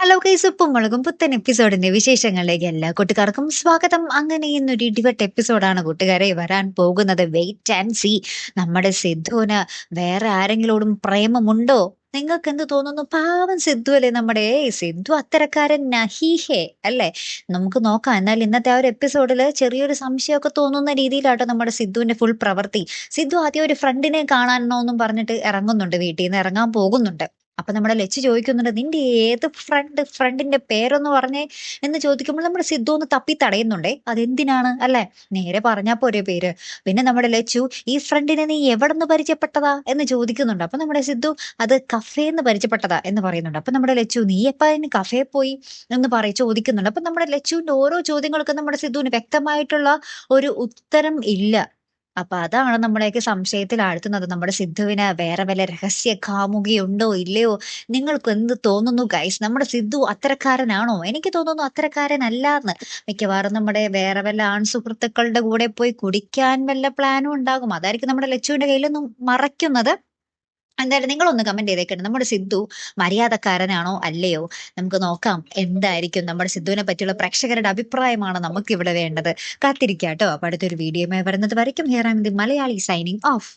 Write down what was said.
Hello guys ഉപ്പും മുളകും പുത്തൻ എപ്പിസോഡിന്റെ വിശേഷങ്ങളിലേക്ക് എല്ലാ കൂട്ടുകാർക്കും സ്വാഗതം. അങ്ങനെ ഇന്നൊരു ഇടിവെട്ട് എപ്പിസോഡാണ് കൂട്ടുകാരെ വരാൻ പോകുന്നത്. വെയിറ്റ് ആൻഡ് സി നമ്മുടെ സിദ്ധുവിന് വേറെ ആരെങ്കിലോടും പ്രേമമുണ്ടോ? നിങ്ങൾക്ക് എന്ത് തോന്നുന്നു? പാവം സിദ്ധു അല്ലേ നമ്മുടെ? സിദ്ധു അത്തരക്കാരൻ നഹീഹേ അല്ലേ? നമുക്ക് നോക്കാം. എന്നാൽ ഇന്നത്തെ ആ ഒരു എപ്പിസോഡിൽ ചെറിയൊരു സംശയമൊക്കെ തോന്നുന്ന രീതിയിലാട്ടോ നമ്മുടെ സിദ്ധുവിന്റെ ഫുൾ പ്രവൃത്തി. സിദ്ധു ആദ്യം ഒരു ഫ്രണ്ടിനെ കാണാനോ എന്നും പറഞ്ഞിട്ട് ഇറങ്ങുന്നുണ്ട്. വീട്ടിൽ നിന്ന് ഇറങ്ങാൻ പോകുന്നുണ്ട്. അപ്പൊ നമ്മുടെ ലച്ച് ചോദിക്കുന്നുണ്ട് നിന്റെ ഏത് ഫ്രണ്ട് ഫ്രണ്ടിന്റെ പേരൊന്ന് പറഞ്ഞേ എന്ന് ചോദിക്കുമ്പോൾ നമ്മുടെ സിദ്ധു ഒന്ന് തപ്പി തടയുന്നുണ്ടേ. അതെന്തിനാണ്? അല്ലെ? നേരെ പറഞ്ഞാ പോരെ പേര്. പിന്നെ നമ്മുടെ ലച്ചു ഈ ഫ്രണ്ടിനെ നീ എവിടെന്ന് പരിചയപ്പെട്ടതാ? എന്ന് ചോദിക്കുന്നുണ്ട്. അപ്പൊ നമ്മുടെ സിദ്ധു അത് കഫേന്ന് പരിചയപ്പെട്ടതാ എന്ന് പറയുന്നുണ്ട്. അപ്പൊ നമ്മുടെ ലച്ചു നീ എപ്പോ ഇനി കഫേ പോയി? എന്ന് പറയും ചോദിക്കുന്നുണ്ട്. അപ്പൊ നമ്മുടെ ലച്ചുവിന്റെ ഓരോ ചോദ്യങ്ങൾക്കും നമ്മുടെ സിദ്ധുവിന് വ്യക്തമായിട്ടുള്ള ഒരു ഉത്തരം ഇല്ല. അപ്പൊ അതാണ് നമ്മളെയൊക്കെ സംശയത്തിൽ ആഴ്ത്തുന്നത്. നമ്മുടെ സിദ്ധുവിന് വേറെ വല്ല രഹസ്യ കാമുകിയുണ്ടോ ഇല്ലയോ? നിങ്ങൾക്ക് എന്ത് തോന്നുന്നു ഗൈസ് നമ്മുടെ സിദ്ധു അത്തരക്കാരനാണോ? എനിക്ക് തോന്നുന്നു അത്തരക്കാരനല്ലാന്ന്. മിക്കവാറും നമ്മുടെ വേറെ വല്ല ആൺ സുഹൃത്തുക്കളുടെ കൂടെ പോയി കുടിക്കാൻ വല്ല പ്ലാനും ഉണ്ടാകും. അതായിരിക്കും നമ്മുടെ ലച്ചുവിന്റെ കയ്യിലൊന്നും മറയ്ക്കുന്നത്. എന്തായാലും നിങ്ങളൊന്ന് കമന്റ് ചെയ്തേക്കണം നമ്മുടെ സിദ്ധു മര്യാദക്കാരനാണോ അല്ലയോ? നമുക്ക് നോക്കാം. എന്തായിരിക്കും നമ്മുടെ സിദ്ധുവിനെ പറ്റിയുള്ള പ്രേക്ഷകരുടെ അഭിപ്രായമാണ് നമുക്ക് ഇവിടെ വേണ്ടത്. കാത്തിരിക്കാട്ടോ. അപ്പൊ അടുത്തൊരു വീഡിയോ വരുന്നത് വരയ്ക്കും. Here am the Malayali signing off